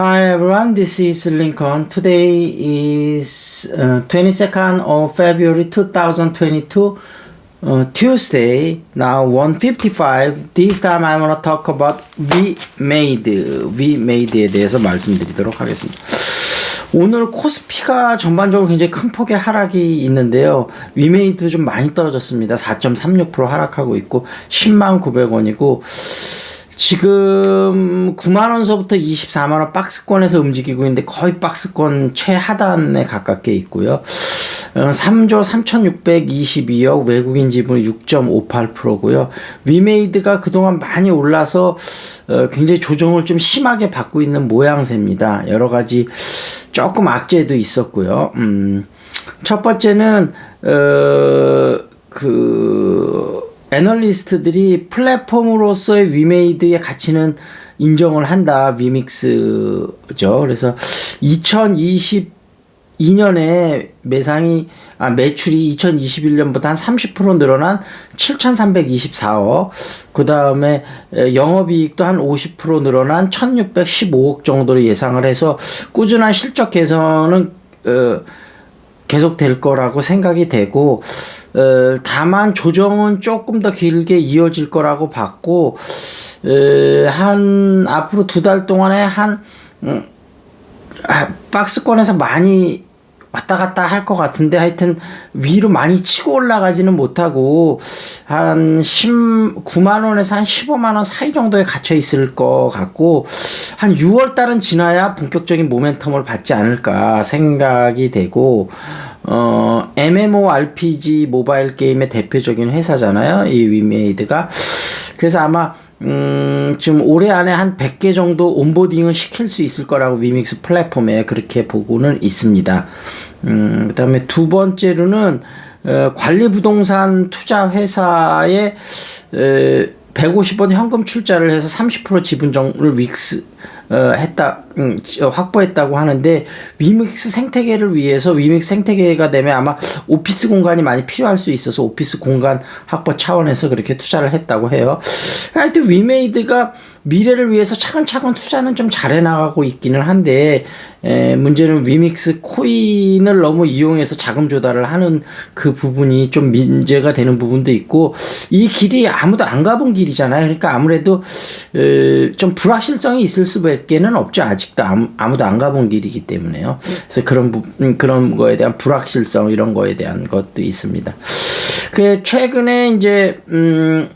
Hi everyone, this is Lincoln. Today is uh, 22nd of February 2022, uh, Tuesday. Now 1:55. This time I want to talk about we made, we made에 대해서 말씀드리도록 하겠습니다. 오늘 코스피가 전반적으로 굉장히 큰 폭의 하락이 있는데요. 위메이드도 좀 많이 떨어졌습니다. 4.36% 하락하고 있고 10만 900원이고 지금 9만원서부터 24만원 박스권에서 움직이고 있는데 거의 박스권 최하단에 가깝게 있고요. 3조 어, 3622억 외국인 지분 6.58%고요. 위메이드가 그동안 많이 올라서 어, 굉장히 조정을 좀 심하게 받고 있는 모양새입니다. 여러 가지 조금 악재도 있었고요. 음, 첫 번째는 어 그 애널리스트들이 플랫폼으로서의 위메이드의 가치는 인정을 한다. 위믹스죠. 그래서 2022년에 매상이 아 매출이 2021년보다 한 30% 늘어난 7,324억. 그 다음에 영업이익도 한 50% 늘어난 1,615억 정도로 예상을 해서 꾸준한 실적 개선은 어, 계속 될 거라고 생각이 되고 어, 다만 조정은 조금 더 길게 이어질 거라고 봤고 어, 한 앞으로 두 달 동안에 한 음, 아, 박스권에서 많이 왔다 갔다 할 것 같은데 하여튼 위로 많이 치고 올라가지는 못하고 한 19만 원에서 한 15만 원 사이 정도에 갇혀 있을 것 같고 한 6월 달은 지나야 본격적인 모멘텀을 받지 않을까 생각이 되고 어, MMORPG 모바일 게임의 대표적인 회사잖아요. 이 위메이드가. 그래서 아마 음, 지금 올해 안에 한 100개 정도 온보딩을 시킬 수 있을 거라고 위믹스 플랫폼에 그렇게 보고는 있습니다. 음, 그 다음에 두 번째로는, 어, 관리부동산 투자 회사에, 에, 150원 현금 출자를 해서 30% 지분 정을 윅스, 어, 했다, 음, 확보했다고 하는데, 위믹스 생태계를 위해서 위믹스 생태계가 되면 아마 오피스 공간이 많이 필요할 수 있어서 오피스 공간 확보 차원에서 그렇게 투자를 했다고 해요. 하여튼 위메이드가 미래를 위해서 차근차근 투자는 좀 잘해 나가고 있기는 한데, 에, 문제는 위믹스 코인을 너무 이용해서 자금 조달을 하는 그 부분이 좀 문제가 되는 부분도 있고 이 길이 아무도 안 가본 길이잖아요. 그러니까 아무래도 에, 좀 불확실성이 있을 수밖에는 없죠. 아직도 아무, 아무도 안 가본 길이기 때문에요. 그래서 그런 부, 분 그런 거에 대한 불확실성 이런 거에 대한 것도 있습니다. 그 최근에 이제 음.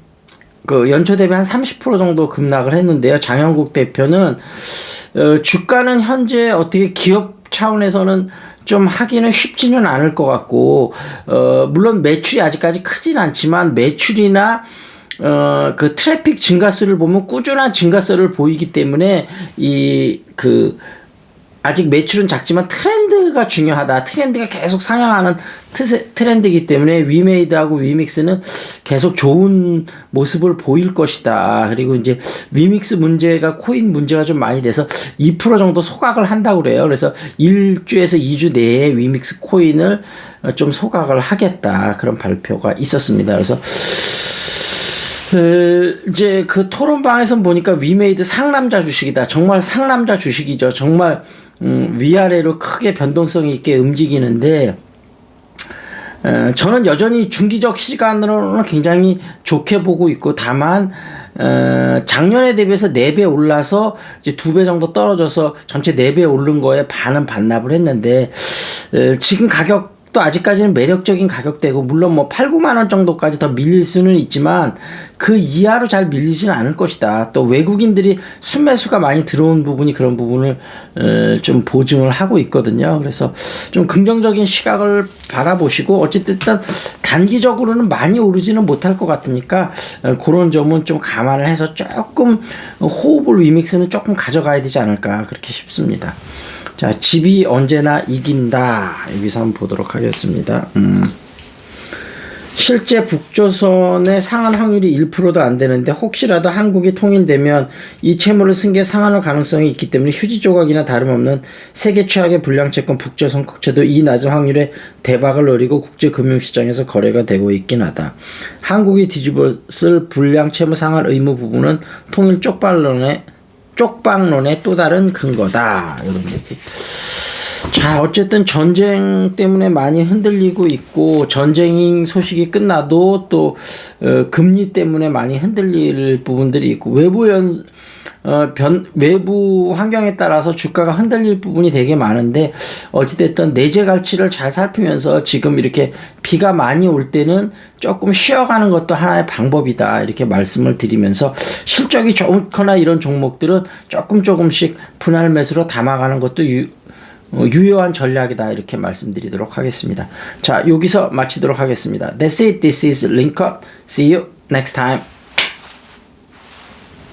그 연초 대비 한 30% 정도 급락을 했는데요. 장영국 대표는 어, 주가는 현재 어떻게 기업 차원에서는 좀 하기는 쉽지는 않을 것 같고 어 물론 매출이 아직까지 크진 않지만 매출이나 어 그 트래픽 증가수를 보면 꾸준한 증가세를 보이기 때문에 이그 아직 매출은 작지만 트렌드가 중요하다. 트렌드가 계속 상향하는 트세, 트렌드이기 때문에 위메이드하고 위믹스는 계속 좋은 모습을 보일 것이다. 그리고 이제 위믹스 문제가 코인 문제가 좀 많이 돼서 2% 정도 소각을 한다고 그래요. 그래서 1주에서 2주 내에 위믹스 코인을 좀 소각을 하겠다. 그런 발표가 있었습니다. 그래서 그 이제 그 토론방에서 보니까 위메이드 상남자 주식이다. 정말 상남자 주식이죠. 정말 음, 위아래로 크게 변동성 있게 움직이는데 어, 저는 여전히 중기적 시간으로는 굉장히 좋게 보고 있고 다만 어, 작년에 대비해서 4배 올라서 이제 2배 정도 떨어져서 전체 4배 오른 거에 반은 반납을 했는데 어, 지금 가격 또 아직까지는 매력적인 가격대고 물론 뭐 8, 9만 원 정도까지 더 밀릴 수는 있지만 그 이하로 잘 밀리지는 않을 것이다. 또 외국인들이 순매수가 많이 들어온 부분이 그런 부분을 어, 좀 보증을 하고 있거든요. 그래서 좀 긍정적인 시각을 바라보시고 어쨌든 단기적으로는 많이 오르지는 못할 것 같으니까 어, 그런 점은 좀 감안을 해서 조금 호흡을 위믹스는 조금 가져가야 되지 않을까 그렇게 싶습니다. 자, 집이 언제나 이긴다. 여기서 한번 보도록 하겠습니다. 음. 실제 북조선의 상한 확률이 1%도 안 되는데 혹시라도 한국이 통일되면 이 채무를 쓴게 상한할 가능성이 있기 때문에 휴지 조각이나 다름없는 세계 최악의 불량채권 북조선 국채도 이 낮은 확률에 대박을 노리고 국제 금융시장에서 거래가 되고 있긴 하다. 한국이 뒤집었을 불량채무 상한 의무 부분은 통일 쪽발론에 쪽방론의 또 다른 근거다. 이런 얘기. 자, 어쨌든 전쟁 때문에 많이 흔들리고 있고 전쟁 소식이 끝나도 또 어, 금리 때문에 많이 흔들릴 부분들이 있고 외부 연 어, 변, 외부 환경에 따라서 주가가 흔들릴 부분이 되게 많은데, 어찌됐든 내재 가치를 잘 살피면서 지금 이렇게 비가 많이 올 때는 조금 쉬어가는 것도 하나의 방법이다. 이렇게 말씀을 드리면서 실적이 좋거나 이런 종목들은 조금 조금씩 분할 매수로 담아가는 것도 유, 어, 유효한 전략이다. 이렇게 말씀드리도록 하겠습니다. 자, 여기서 마치도록 하겠습니다. That's it. This is Lincoln. See you next time.